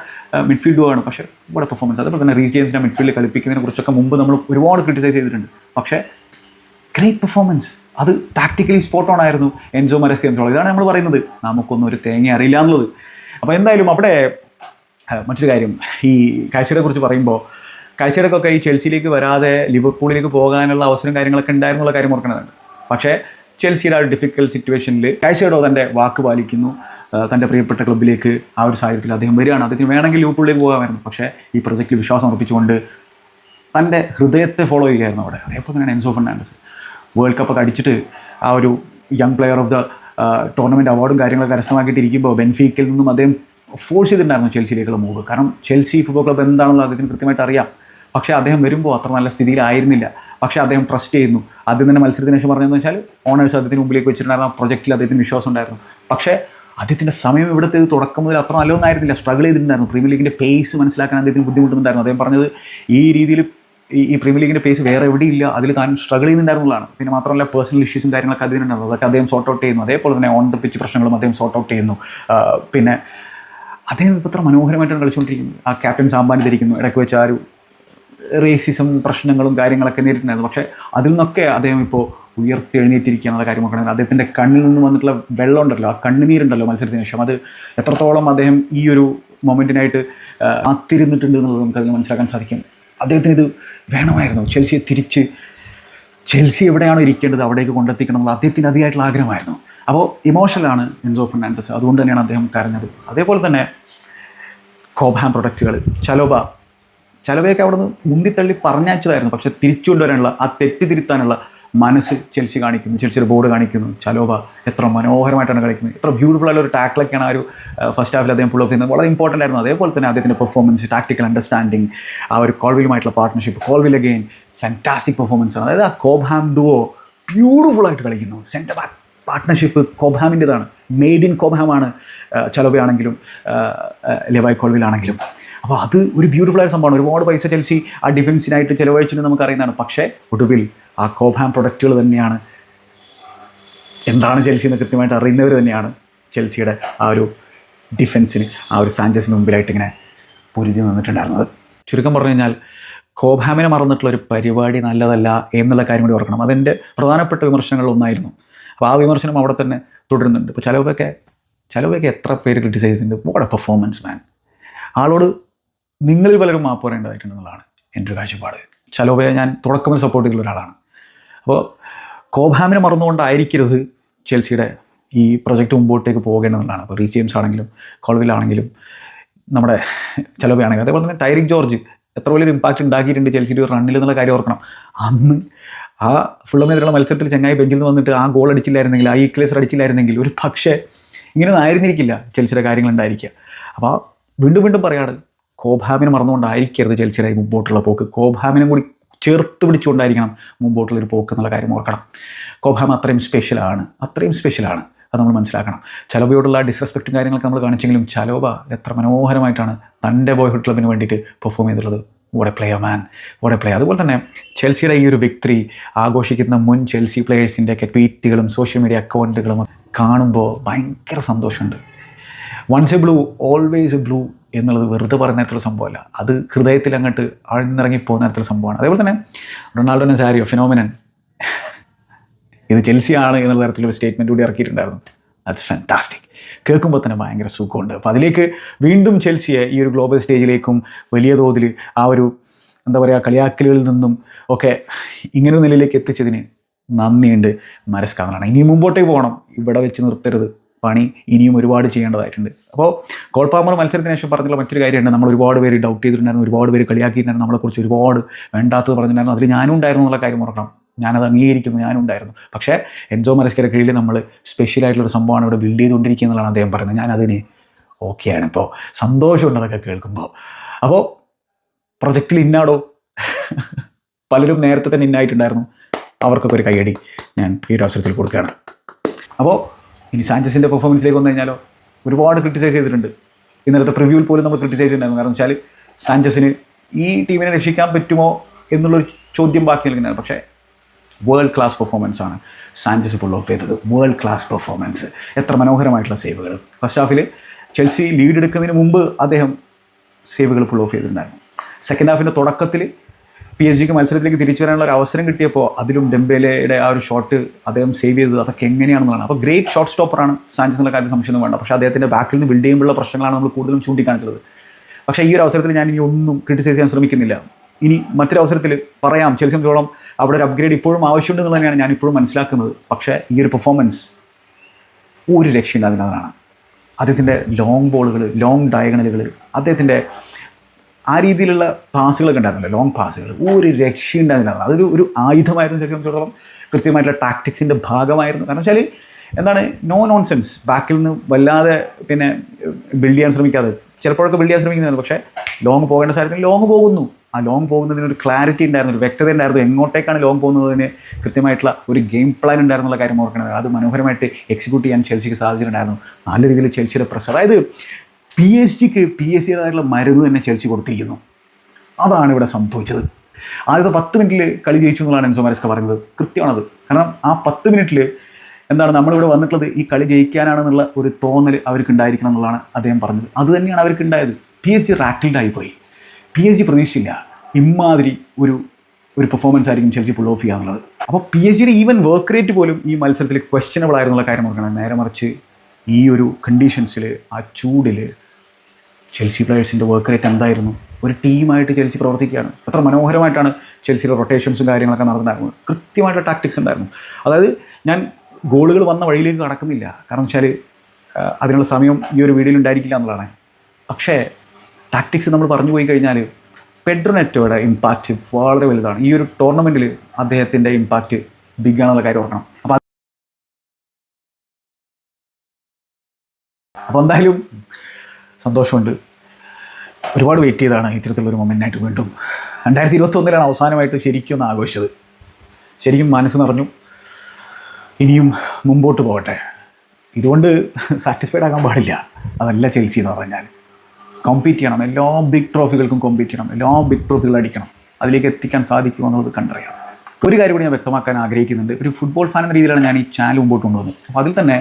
മിഡ്ഫീൽഡുമാണ് പക്ഷേ ഇവിടെ പെർഫോമൻസ് അതേപോലെ തന്നെ റീജിയൻസിനെ മിഡ്ഫീൽഡിൽ കളിപ്പിക്കുന്നതിനെ കുറിച്ചൊക്കെ മുമ്പ് നമ്മൾ ഒരുപാട് ക്രിട്ടിസൈസ് ചെയ്തിട്ടുണ്ട്. പക്ഷേ ഗ്രേറ്റ് പെർഫോമൻസ് അത് ടാക്ടിക്കലി സ്പോട്ട് ഓൺ ആയിരുന്നു എൻസോ മരസ്കി എൻസോളോ ഇതാണ് നമ്മൾ പറയുന്നത്. നമുക്കൊന്നും ഒരു തേങ്ങ അറിയില്ല എന്നുള്ളത്. അപ്പോൾ എന്തായാലും അവിടെ മറ്റൊരു കാര്യം. ഈ കാഴ്ചയുടെ കുറിച്ച് പറയുമ്പോൾ കാഴ്ചയുടെക്കൊക്കെ ഈ ചെൽസിയിലേക്ക് വരാതെ ലിവർപൂളിലേക്ക് പോകാനുള്ള അവസരം കാര്യങ്ങളൊക്കെ ഉണ്ടായിരുന്നുള്ള കാര്യം ഓർക്കണതുണ്ട് പക്ഷേ ചെൽസിയുടെ ആ ഒരു ഡിഫിക്കൽട്ട് സിറ്റുവേഷനിൽ കാഴ്ചയുടെ തന്റെ വാക്ക് പാലിക്കുന്നു. തന്റെ പ്രിയപ്പെട്ട ക്ലബ്ബിലേക്ക് ആ ഒരു സാഹചര്യത്തിൽ അദ്ദേഹം വരികയാണ്. അദ്ദേഹത്തിന് വേണമെങ്കിൽ ലിവർപൂളിലേക്ക് പോകാമായിരുന്നു. പക്ഷേ ഈ പ്രൊജക്റ്റിൽ വിശ്വാസം ഉറപ്പിച്ചുകൊണ്ട് തന്റെ ഹൃദയത്തെ ഫോളോ ചെയ്യുകയായിരുന്നു അവിടെ. അതേപോലെ തന്നെയാണ് എൻസോ ഫെർണാണ്ടസ്. വേൾഡ് കപ്പൊക്കെ അടിച്ചിട്ട് ആ ഒരു young player of the tournament അവാർഡും കാര്യങ്ങളൊക്കെ കരസ്ഥമാക്കിയിട്ടിരിക്കുമ്പോൾ ബെൻഫീക്കിൽ നിന്നും അദ്ദേഹം ഫോഴ്സ് ചെയ്തിട്ടുണ്ടായിരുന്നു ചെൽസിയിലേക്കുള്ള മൂവ് കാരണം ചെൽസി ഫുട്ബോൾ ക്ലബ്ബ് എന്താണെന്ന് അദ്ദേഹത്തിന് കൃത്യമായിട്ട് അറിയാം. പക്ഷേ അദ്ദേഹം വരുമ്പോൾ അത്ര നല്ല സ്ഥിതിയിലായിരുന്നില്ല. പക്ഷേ അദ്ദേഹം ട്രസ്റ്റ് ചെയ്യുന്നു. ആദ്യം തന്നെ മത്സരത്തിന് ശേഷം പറഞ്ഞതെന്ന് വെച്ചാൽ ഓണേഴ്സ് അദ്ദേഹത്തിന് മുമ്പിലേക്ക് വെച്ചിട്ടുണ്ടായിരുന്ന. ആ പ്രൊജക്റ്റിൽ അദ്ദേഹത്തിന് വിശ്വാസം ഉണ്ടായിരുന്നു. പക്ഷേ അദ്ദേഹത്തിന്റെ സമയം ഇവിടുത്തെ തുടക്കം മുതൽ അത്ര നല്ലതൊന്നായിരുന്നില്ല. സ്ട്രഗിൾ ചെയ്തിട്ടുണ്ടായിരുന്നു. പ്രീമിയർ ലീഗിന്റെ പേസ് മനസ്സിലാക്കാൻ അദ്ദേഹത്തിന് ബുദ്ധിമുട്ടുന്നുണ്ടായിരുന്നു. അദ്ദേഹം പറഞ്ഞത് ഈ രീതിയിൽ ഈ ഈ പ്രീമിയർ ലീഗിന്റെ പേസ് വേറെ എവിടെയില്ല അതിൽ താൻ സ്ട്രഗിൾ ചെയ്യുന്നുണ്ടായിരുന്നതാണ് പിന്നെ മാത്രമല്ല പേഴ്സണൽ ഇഷ്യൂസും കാര്യങ്ങളൊക്കെ അതിനുണ്ടായിരുന്നു അതൊക്കെ അദ്ദേഹം സോർട്ട് ഔട്ട് ചെയ്യുന്നു. അതേപോലെ തന്നെ ഓൺ ദ പിച്ച് പ്രശ്നങ്ങളും അദ്ദേഹം സോർട്ട് ഔട്ട് ചെയ്യുന്നു. പിന്നെ അദ്ദേഹം ഇപ്പോൾ ഇത്ര മനോഹരമായിട്ടാണ് കളിച്ചുകൊണ്ടിരിക്കുന്നത്. ആ ക്യാപ്റ്റൻ സാമ്പാൻ ധരിക്കുന്നു ഇടയ്ക്ക് വെച്ച് ആ ഒരു റേസിസം പ്രശ്നങ്ങളും കാര്യങ്ങളൊക്കെ നേരിട്ടുണ്ടായിരുന്നു പക്ഷേ അതിൽ നിന്നൊക്കെ അദ്ദേഹം ഇപ്പോൾ ഉയർത്തെഴുന്നേറ്റിരിക്കുകയാണ് കാര്യം നോക്കണമെങ്കിൽ അദ്ദേഹത്തിന്റെ കണ്ണിൽ നിന്ന് വന്നിട്ടുള്ള വെള്ളം ഉണ്ടല്ലോ ആ കണ്ണുനീരുണ്ടല്ലോ മത്സരത്തിന് ശേഷം. അത് എത്രത്തോളം അദ്ദേഹം ഈ ഒരു മൊമെന്റിനായിട്ട് കാത്തിരുന്നിട്ടുണ്ട് എന്നുള്ളത് നമുക്കതിൽ മനസ്സിലാക്കാൻ സാധിക്കും. അദ്ദേഹത്തിന് ഇത് വേണമായിരുന്നു. ചെൽസിയെ തിരിച്ച് ചെൽസി എവിടെയാണോ ഇരിക്കേണ്ടത് അവിടേക്ക് കൊണ്ടെത്തിക്കണം എന്നുള്ള അദ്ദേഹത്തിന്റെ അതിയായിട്ടുള്ള ആഗ്രഹമായിരുന്നു. അപ്പോൾ ഇമോഷണലാണ് എൻസോ ഫെർണാണ്ടസ്. അതുകൊണ്ട് തന്നെയാണ് അദ്ദേഹം കരഞ്ഞത്. അതേപോലെ തന്നെ കോബ്ഹാം പ്രൊഡക്റ്റുകൾ. ചലോബ ചലവയൊക്കെ അവിടെ നിന്ന് മുന്തിത്തള്ളി പറഞ്ഞയച്ചതായിരുന്നു. പക്ഷെ തിരിച്ചു കൊണ്ടുവരാനുള്ള ആ തെറ്റ് തിരുത്താനുള്ള മനസ്സ് ചെൽസി കാണിക്കുന്നു. ചെൽസിയുടെ ബോർഡ് കാണിക്കുന്നു. ചലോബ എത്ര മനോഹരമായിട്ടാണ് കളിക്കുന്നത്. എത്ര ബ്യൂട്ടിഫുൾ ആയുള്ള ഒരു ടാക്കിലൊക്കെയാണ് ആ ഒരു ഫസ്റ്റ് ഹാഫിൽ അദ്ദേഹം പുള്ളി ചെയ്യുന്നത്. വളരെ ഇമ്പോർട്ടന്റ് ആയിരുന്നു. അതേപോലെ തന്നെ അദ്ദേഹത്തിന്റെ പെർഫോമൻസ് ടാക്ടിക്കൽ അണ്ടർസ്റ്റാൻഡിങ് ആ ഒരു കോൾവിലുമായിട്ടുള്ള partnership Colwill again fantastic performance ആണ്. അതായത് ആ കോബ്ഹാം ഡുവോ ബ്യൂട്ടിഫുൾ ആയിട്ട് കളിക്കുന്നു. സെന്റർ ബാക്ക് പാർട്ട്ണർഷിപ്പ് കോബ്ഹാമിന്റെതാണ്. മെയ്ഡ് ഇൻ കോബ്ഹാമാണ് ചലോബയാണെങ്കിലും ലെവായ് കോൾവിലാണെങ്കിലും. അപ്പോൾ അത് ഒരു ബ്യൂട്ടിഫുൾ ആയ സംഭവമാണ്. ഒരുപാട് പൈസ ചെൽസി ആ ഡിഫൻസിനായിട്ട് ചിലവഴിച്ചിട്ട് നമുക്ക് അറിയുന്നതാണ് പക്ഷേ ഒടുവിൽ ആ കോബാം പ്രൊഡക്റ്റുകൾ തന്നെയാണ്. എന്താണ് ചെൽസി എന്ന് കൃത്യമായിട്ട് അറിയുന്നവർ തന്നെയാണ് ചെൽസിയുടെ ആ ഒരു ഡിഫൻസിന് ആ ഒരു സാഞ്ചസിന് മുമ്പിലായിട്ട് ഇങ്ങനെ പൊരുതി നിന്നിട്ടുണ്ടായിരുന്നത്. ചുരുക്കം പറഞ്ഞു കഴിഞ്ഞാൽ കോബാമിനെ മറന്നിട്ടുള്ള ഒരു പരിപാടി നല്ലതല്ല എന്നുള്ള കാര്യം കൂടി ഓർക്കണം. അതെന്റെ പ്രധാനപ്പെട്ട വിമർശനങ്ങളിൽ ഒന്നായിരുന്നു. അപ്പോൾ ആ വിമർശനം അവിടെ തന്നെ തുടരുന്നുണ്ട്. ഇപ്പോൾ ചിലവൊക്കെ ചിലവൊക്കെ എത്ര പേര് ക്രിറ്റിസൈസ് ചെയ്യുന്നുണ്ട്. വാട്ട് എ പെർഫോമൻസ് മാൻ ആളോട് നിങ്ങളിൽ പലരും മാപ്പ് പറയേണ്ടതായിട്ടുണ്ടെന്നുള്ളതാണ് എന്റെ ഒരു കാഴ്ചപ്പാട്. ചലോബയെ ഞാൻ തുടക്കം സപ്പോർട്ട് ചെയ്തിട്ടുള്ള ഒരാളാണ്. അപ്പോൾ കോബാമിനെ മറന്നുകൊണ്ടായിരിക്കരുത് ചെൽസിയുടെ ഈ പ്രൊജക്റ്റ് മുമ്പോട്ടേക്ക് പോകേണ്ടതെന്നുള്ളതാണ്. അപ്പോൾ റീസ് ജെയിംസ് ആണെങ്കിലും കോൾവിലാണെങ്കിലും നമ്മുടെ ചലോബയാണെങ്കിലും അതേപോലെ തന്നെ ടൈറിക് ജോർജ് എത്ര വലിയൊരു ഇമ്പാക്റ്റ് ഉണ്ടാക്കിയിട്ടുണ്ട് ചെൽസിയുടെ ഒരു റണ്ണിൽ എന്നുള്ള കാര്യം ഓർക്കണം. അന്ന് ആ ഫുള്ളമിനെതിരുള്ള മത്സരത്തിൽ ചെങ്ങായി ബെഞ്ചിൽ നിന്ന് വന്നിട്ട് ആ ഗോൾ അടിച്ചില്ലായിരുന്നെങ്കിൽ ആ ഈക്ലേസർ അടിച്ചില്ലായിരുന്നെങ്കിൽ ഒരു പക്ഷേ ഇങ്ങനെ ഒന്നും ആയിരുന്നിരിക്കില്ല ചെൽസിയുടെ കാര്യങ്ങൾ ഉണ്ടായിരിക്കുക. അപ്പോൾ വീണ്ടും വീണ്ടും പറയാണ് കോബ്ഹാമിനെ മറന്നുകൊണ്ടായിരിക്കരുത് ചെൽസിയുടെ മുമ്പോട്ടുള്ള പോക്ക്. കോഭാമിനും കൂടി ചേർത്ത് പിടിച്ചുകൊണ്ടായിരിക്കണം മുമ്പോട്ടുള്ളൊരു പോക്ക് എന്നുള്ള കാര്യം ഓർക്കണം. കോഭാമ അത്രയും സ്പെഷ്യലാണ് അത്രയും സ്പെഷ്യലാണ് അത് നമ്മൾ മനസ്സിലാക്കണം. ചലോബയോടുള്ള ഡിസ്റെസ്പെക്റ്റും കാര്യങ്ങളൊക്കെ നമ്മൾ കാണിച്ചെങ്കിലും ചലോബ എത്ര മനോഹരമായിട്ടാണ് തന്റെ ബോയ്ഹുഡ് ക്ലബിന് വേണ്ടിയിട്ട് പെർഫോം ചെയ്തിട്ടുള്ളത്. വോടെ പ്ലെയർ മാൻ വോടെ പ്ലേ അതുപോലെ തന്നെ ചെൽസിയുടെ ഈ ഒരു വിക്ടറി ആഘോഷിക്കുന്ന മുൻ ചെൽസി പ്ലേയേഴ്സിന്റെയൊക്കെ ട്വീറ്റുകളും സോഷ്യൽ മീഡിയ അക്കൗണ്ടുകളും കാണുമ്പോൾ ഭയങ്കര സന്തോഷമുണ്ട്. Once a blue always a blue എന്നുള്ളത് വെറുതെ പറയുന്ന തരത്തിലുള്ള സംഭവമല്ല. അത് ഹൃദയത്തിൽ അങ്ങോട്ട് ആഴ്ന്നിറങ്ങി പോകുന്ന തരത്തിലുള്ള സംഭവമാണ്. അതേപോലെ തന്നെ റൊണാൾഡോ നസാരിയോ ഫിനോമിനൻ. ഇത് ചെൽസി ആണ് എന്നുള്ള തരത്തിലൊരു സ്റ്റേറ്റ്മെന്റ് കൂടി ഇറക്കിയിട്ടുണ്ടായിരുന്നു. ദാറ്റ്സ് ഫാന്റാസ്റ്റിക് കേൾക്കുമ്പോൾ തന്നെ ഭയങ്കര സുഖമുണ്ട്. അപ്പോൾ അതിലേക്ക് വീണ്ടും ചെൽസിയെ ഈ ഒരു ഗ്ലോബൽ സ്റ്റേജിലേക്കും വലിയ തോതിൽ ആ ഒരു എന്താ പറയുക കളിയാക്കലുകളിൽ നിന്നും ഒക്കെ ഇങ്ങനൊരു നിലയിലേക്ക് എത്തിച്ചതിന് നന്ദിയുണ്ട്. മരസ്കാന്നാണ് ഇനി മുമ്പോട്ടേ പോകണം. ഇവിടെ വെച്ച് നിർത്തരുത്. പണി ഇനിയും ഒരുപാട് ചെയ്യേണ്ടതായിട്ടുണ്ട്. അപ്പോൾ കോൾപാമർ മത്സരത്തിന് ശേഷം പറഞ്ഞുള്ള മറ്റൊരു കാര്യമുണ്ട്. നമ്മൾ ഒരുപാട് പേര് ഡൗട്ട് ചെയ്തിട്ടുണ്ടായിരുന്നു ഒരുപാട് പേര് കളിയാക്കിയിട്ടുണ്ടായിരുന്നു നമ്മളെക്കുറിച്ച് ഒരുപാട് വേണ്ടാത്തത് പറഞ്ഞിട്ടുണ്ടായിരുന്നു. അതിൽ ഞാനും ഉണ്ടായിരുന്നു എന്നുള്ള കാര്യം ഓർക്കണം. ഞാനത് അംഗീകരിക്കുന്നു ഞാനും ഉണ്ടായിരുന്നു. പക്ഷേ എൻജോ മരസ്കര കീഴിൽ നമ്മൾ സ്പെഷ്യൽ ആയിട്ടുള്ളൊരു സംഭവമാണ് ഇവിടെ ബിൽഡ് ചെയ്തുകൊണ്ടിരിക്കുക എന്നുള്ളതാണ് അദ്ദേഹം പറയുന്നത് ഞാനതിന് ഓക്കെയാണ് ഇപ്പോൾ സന്തോഷമുണ്ട് അതൊക്കെ കേൾക്കുമ്പോൾ. അപ്പോൾ പ്രൊജക്റ്റിൽ ഇന്നാടോ? പലരും നേരത്തെ തന്നെ ഇന്നായിട്ടുണ്ടായിരുന്നു. അവർക്കൊക്കെ ഒരു കൈയടി ഞാൻ ഈ ഒരു അവസരത്തിൽ കൊടുക്കുകയാണ്. അപ്പോൾ ഇനി സാഞ്ചസിന്റെ പെർഫോമൻസിലേക്ക് വന്നു കഴിഞ്ഞാലോ? ഒരുപാട് ക്രിറ്റിസൈസ് ചെയ്തിട്ടുണ്ട്. ഇന്നലത്തെ പ്രിവ്യൂവിൽ പോലും നമ്മൾ ക്രിറ്റിസൈസ് ചെയ്തിട്ടുണ്ടായിരുന്നു. കാരണം വെച്ചാൽ സാഞ്ചസിന് ഈ ടീമിനെ രക്ഷിക്കാൻ പറ്റുമോ എന്നുള്ളൊരു ചോദ്യം ബാക്കി നിൽക്കുന്നതാണ് പക്ഷേ വേൾഡ് ക്ലാസ് പെർഫോമൻസ് ആണ് സാഞ്ചസ് പുൾ ഓഫ് ചെയ്തത്. വേൾഡ് ക്ലാസ് പെർഫോമൻസ് എത്ര മനോഹരമായിട്ടുള്ള സേവുകൾ ഫസ്റ്റ് ഹാഫിൽ ചെൽസി ലീഡ് എടുക്കുന്നതിന് മുമ്പ് അദ്ദേഹം സേവുകൾ ഫുൾ ഓഫ് ചെയ്തിട്ടുണ്ടായിരുന്നു. സെക്കൻഡ് ഹാഫിന്റെ തുടക്കത്തിൽ പി എസ് ജിക്ക് മത്സരത്തിലേക്ക് തിരിച്ചു വരാനുള്ള ഒരു അവസരം കിട്ടിയപ്പോൾ അതിലും ഡെംബേലയുടെ ആ ഒരു ഷോട്ട് അദ്ദേഹം സേവ് ചെയ്തത് അതൊക്കെ എങ്ങനെയാണെന്നുള്ളതാണ്. അപ്പോൾ ഗ്രേറ്റ് ഷോട്ട് സ്റ്റോപ്പറാണ് സാഞ്ചസ് എന്നുള്ള കാര്യം സംശയമൊന്നും വേണ്ട. പക്ഷേ അദ്ദേഹത്തിന്റെ ബാക്കിൽ നിന്ന് ബിൽഡ് ചെയ്യുമ്പോഴുള്ള പ്രശ്നങ്ങളാണ് നമ്മൾ കൂടുതലും ചൂണ്ടിക്കാണിച്ചത്. പക്ഷേ ഈ ഒരു അവസരത്തിൽ ഞാൻ ഇനി ഒന്നും ക്രിട്ടിസൈസ് ചെയ്യാൻ ശ്രമിക്കുന്നില്ല. ഇനി മറ്റൊരു അവസരത്തിൽ പറയാം ചെൽസി സംബന്ധിച്ചോളം അവിടെ ഒരു അപ്ഗ്രേഡ് ഇപ്പോഴും ആവശ്യമുണ്ട് എന്ന് തന്നെയാണ് ഞാൻ ഇപ്പോഴും മനസ്സിലാക്കുന്നത്. പക്ഷേ ഈ ഒരു പെർഫോമൻസ് ഒരു രക്ഷയുണ്ടാകുന്നതാണ് അദ്ദേഹത്തിന്റെ ലോങ് ബോളുകൾ ലോങ് ഡയഗണലുകൾ അദ്ദേഹത്തിന്റെ ആ രീതിയിലുള്ള പാസുകളൊക്കെ ഉണ്ടായിരുന്നല്ലോ? ലോങ് പാസുകൾ ഒരു രക്ഷയുണ്ടായിരുന്നില്ല അതൊരു ഒരു ആയുധമായിരുന്നു ശരിക്കും സംബന്ധിച്ചിടത്തോളം. കൃത്യമായിട്ടുള്ള ടാക്ടിക്സിന്റെ ഭാഗമായിരുന്നു. കാരണം വെച്ചാൽ എന്താണ്? നോ നോൺസെൻസ് ബാക്കിൽ നിന്ന് വല്ലാതെ പിന്നെ ബിൽഡ് ചെയ്യാൻ ശ്രമിക്കാതെ. ചിലപ്പോഴൊക്കെ ബിൽഡ് ചെയ്യാൻ ശ്രമിക്കുന്നതാണ് പക്ഷേ ലോങ് പോകേണ്ട സാഹചര്യത്തിൽ ലോങ് പോകുന്നു. ആ ലോങ് പോകുന്നതിന് ഒരു ക്ലാരിറ്റി ഉണ്ടായിരുന്നു ഒരു വ്യക്തത ഉണ്ടായിരുന്നു. എങ്ങോട്ടേക്കാണ് ലോങ് പോകുന്നതിന് കൃത്യമായിട്ടുള്ള ഒരു ഗെയിം പ്ലാൻ ഉണ്ടായിരുന്നുള്ള കാര്യം ഓർക്കണത്. അത് മനോഹരമായിട്ട് എക്സിക്യൂട്ട് ചെയ്യാൻ ചെൽസിക്ക് സാധിച്ചിട്ടുണ്ടായിരുന്നു. നല്ല രീതിയിൽ ചെൽസിയുടെ പ്രസ് അതായത് പി എസ് ജിക്ക് പി എസ് സിയുടേതായിട്ടുള്ള മരുന്ന് തന്നെ ചെൽസി കൊടുത്തിരിക്കുന്നു. അതാണ് ഇവിടെ സംഭവിച്ചത്. ആദ്യത്തെ പത്ത് മിനിറ്റിൽ കളി ജയിച്ചു എന്നുള്ളതാണ് എൻസോ മാരസ്ക പറഞ്ഞത് കൃത്യമാണത്. കാരണം ആ പത്ത് മിനിറ്റിൽ എന്താണ് നമ്മളിവിടെ വന്നിട്ടുള്ളത് ഈ കളി ജയിക്കാനാണെന്നുള്ള ഒരു തോന്നൽ അവർക്ക് ഉണ്ടായിരിക്കണം എന്നുള്ളതാണ് അദ്ദേഹം പറഞ്ഞത്. അത് തന്നെയാണ് അവർക്ക് ഉണ്ടായത് പി എസ് ജി റാക്കിൽഡായി ആയിപ്പോയി പി എസ് ജി പ്രതീക്ഷിച്ചില്ല. ഇമാതിരി ഒരു ഒരു പെർഫോമൻസ് ആയിരിക്കും ചെൽസി പുൾ ഓഫ് ചെയ്യുക എന്നുള്ളത് അപ്പോൾ പി എസ് ജിയുടെ ഈവൻ വർക്ക് റേറ്റ് പോലും ഈ മത്സരത്തിൽ ക്വസ്റ്റ്യനബിൾ ആയിരുന്നുള്ള കാര്യം ഓർക്കണം. നേരെ മറിച്ച് ഈ ഒരു കണ്ടീഷൻസിൽ ആ ചൂടിൽ ചെൽസി പ്ലെയേഴ്സിന്റെ വർക്ക് റേറ്റ് എന്തായിരുന്നു? ഒരു ടീമായിട്ട് ചെൽസി പ്രവർത്തിക്കുകയാണ്. അത്ര മനോഹരമായിട്ടാണ് ചെൽസിയുടെ റൊട്ടേഷൻസും കാര്യങ്ങളൊക്കെ നടന്നിട്ടുണ്ടായിരുന്നത്. കൃത്യമായിട്ടുള്ള ടാക്ടിക്സ് ഉണ്ടായിരുന്നു. അതായത് ഞാൻ ഗോളുകൾ വന്ന വഴിയിലേക്ക് കടക്കുന്നില്ല. കാരണം വെച്ചാൽ അതിനുള്ള സമയം ഈ ഒരു വീഡിയോയിൽ ഉണ്ടായിരിക്കില്ല എന്നുള്ളതാണ്. പക്ഷേ ടാക്ടിക്സ് നമ്മൾ പറഞ്ഞു പോയി കഴിഞ്ഞാൽ പെഡ്രോനെറ്റോയുടെ ഇമ്പാക്റ്റ് വളരെ വലുതാണ്. ഈ ഒരു ടൂർണമെന്റിൽ അദ്ദേഹത്തിന്റെ ഇമ്പാക്റ്റ് ബിഗ് ആണെന്നുള്ള കാര്യം ഓർക്കണം. അപ്പോൾ അപ്പോൾ എന്തായാലും സന്തോഷമുണ്ട്. ഒരുപാട് വെയിറ്റ് ചെയ്താണ് ഇത്തരത്തിലുള്ളൊരു മൊമെന്റായിട്ട് വീണ്ടും. രണ്ടായിരത്തി ഇരുപത്തൊന്നിലാണ് അവസാനമായിട്ട് ശരിക്കും ഒന്ന് ആഘോഷിച്ചത്. ശരിക്കും മനസ്സ് നിറഞ്ഞു. ഇനിയും മുമ്പോട്ട് പോകട്ടെ. ഇതുകൊണ്ട് സാറ്റിസ്ഫൈഡ് ആകാൻ പാടില്ല. അതല്ല ചെൽസി എന്ന് പറഞ്ഞാൽ. കോമ്പീറ്റ് ചെയ്യണം. എല്ലാ ബിഗ് ട്രോഫികൾക്കും കോമ്പീറ്റ് ചെയ്യണം. എല്ലാ ബിഗ് ട്രോഫികൾ അടിക്കണം. അതിലേക്ക് എത്തിക്കാൻ സാധിക്കുമോ എന്നുള്ളത് കണ്ടറിയാം ഒരു കാര്യം കൂടി ഞാൻ വ്യക്തമാക്കാൻ ആഗ്രഹിക്കുന്നുണ്ട്. ഒരു ഫുട്ബോൾ ഫാൻ എന്ന രീതിയിലാണ് ഞാൻ ഈ ചാനൽ മുമ്പോട്ട് കൊണ്ടുവന്നത്. അപ്പോൾ അതിൽ തന്നെ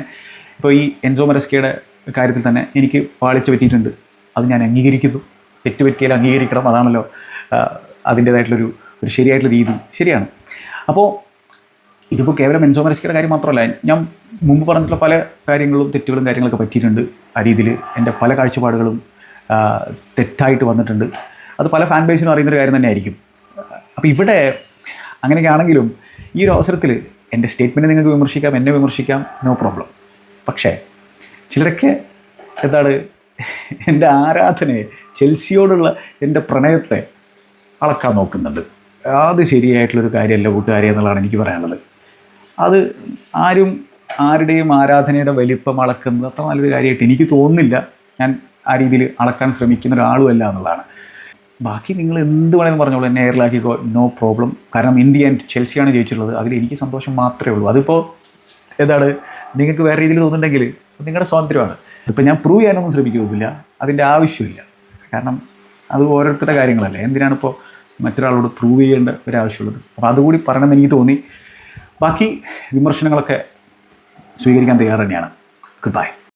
ഇപ്പോൾ ഈ എൻസോ മരസ്കയുടെ കാര്യത്തിൽ തന്നെ എനിക്ക് പാളിച്ച പറ്റിയിട്ടുണ്ട്. അത് ഞാൻ അംഗീകരിക്കുന്നു. തെറ്റുപറ്റിയാൽ അംഗീകരിക്കണം. അതാണല്ലോ അതിന്റേതായിട്ടുള്ളൊരു ഒരു ശരിയായിട്ടുള്ള രീതി. ശരിയാണ്. അപ്പോൾ ഇതിപ്പോൾ കേവലം എൻസോമരസ്കിയുടെ കാര്യം മാത്രമല്ല ഞാൻ മുമ്പ് പറഞ്ഞിട്ടുള്ള പല കാര്യങ്ങളും തെറ്റുകളും കാര്യങ്ങളൊക്കെ പറ്റിയിട്ടുണ്ട്. ആ രീതിയിൽ എന്റെ പല കാഴ്ചപ്പാടുകളും തെറ്റായിട്ട് വന്നിട്ടുണ്ട്. അത് പല ഫാൻ ബേസിനും അറിയുന്നൊരു കാര്യം തന്നെ ആയിരിക്കും അപ്പോൾ ഇവിടെ അങ്ങനെയൊക്കെ ആണെങ്കിലും ഈ ഒരു അവസരത്തിൽ എന്റെ സ്റ്റേറ്റ്മെന്റ് നിങ്ങൾക്ക് വിമർശിക്കാം എന്നെ വിമർശിക്കാം നോ പ്രോബ്ലം പക്ഷേ ചിലരൊക്കെ എന്താണ് എന്റെ ആരാധനയെ ചെൽസിയോടുള്ള എന്റെ പ്രണയത്തെ അളക്കാൻ നോക്കുന്നുണ്ട്. അത് ശരിയായിട്ടുള്ളൊരു കാര്യമല്ല കൂട്ടുകാരി എന്നുള്ളതാണ് എനിക്ക് പറയാനുള്ളത്. അത് ആരും ആരുടെയും ആരാധനയുടെ വലിപ്പം അളക്കുന്നത് അത്ര നല്ലൊരു കാര്യമായിട്ട് എനിക്ക് തോന്നുന്നില്ല. ഞാൻ ആ രീതിയിൽ അളക്കാൻ ശ്രമിക്കുന്ന ഒരാളുമല്ല എന്നുള്ളതാണ്. ബാക്കി നിങ്ങൾ എന്ത് വേണമെന്ന് പറഞ്ഞോളൂ എന്നെ എയറിലാക്കിക്കോ നോ പ്രോബ്ലം. കാരണം ഇന്ത്യ ആൻഡ് ചെൽസിയാണ് ജയിച്ചിട്ടുള്ളത്. അതിൽ എനിക്ക് സന്തോഷം മാത്രമേ ഉള്ളൂ. അതിപ്പോൾ എന്താണ് നിങ്ങൾക്ക് വേറെ രീതിയിൽ തോന്നുന്നുണ്ടെങ്കിൽ നിങ്ങളുടെ സ്വാതന്ത്ര്യമാണ്. ഇപ്പം ഞാൻ പ്രൂവ് ചെയ്യാനൊന്നും ശ്രമിക്കുന്നില്ല അതിന്റെ ആവശ്യമില്ല. കാരണം അത് ഓരോരുത്തരുടെ കാര്യങ്ങളല്ലേ. എന്തിനാണിപ്പോൾ മറ്റൊരാളോട് പ്രൂവ് ചെയ്യേണ്ട ഒരാവശ്യമുള്ളത്? അപ്പോൾ അതുകൂടി പറയണമെന്ന് എനിക്ക് തോന്നി. ബാക്കി വിമർശനങ്ങളൊക്കെ സ്വീകരിക്കാൻ തയ്യാറ് തന്നെയാണ്. Good bye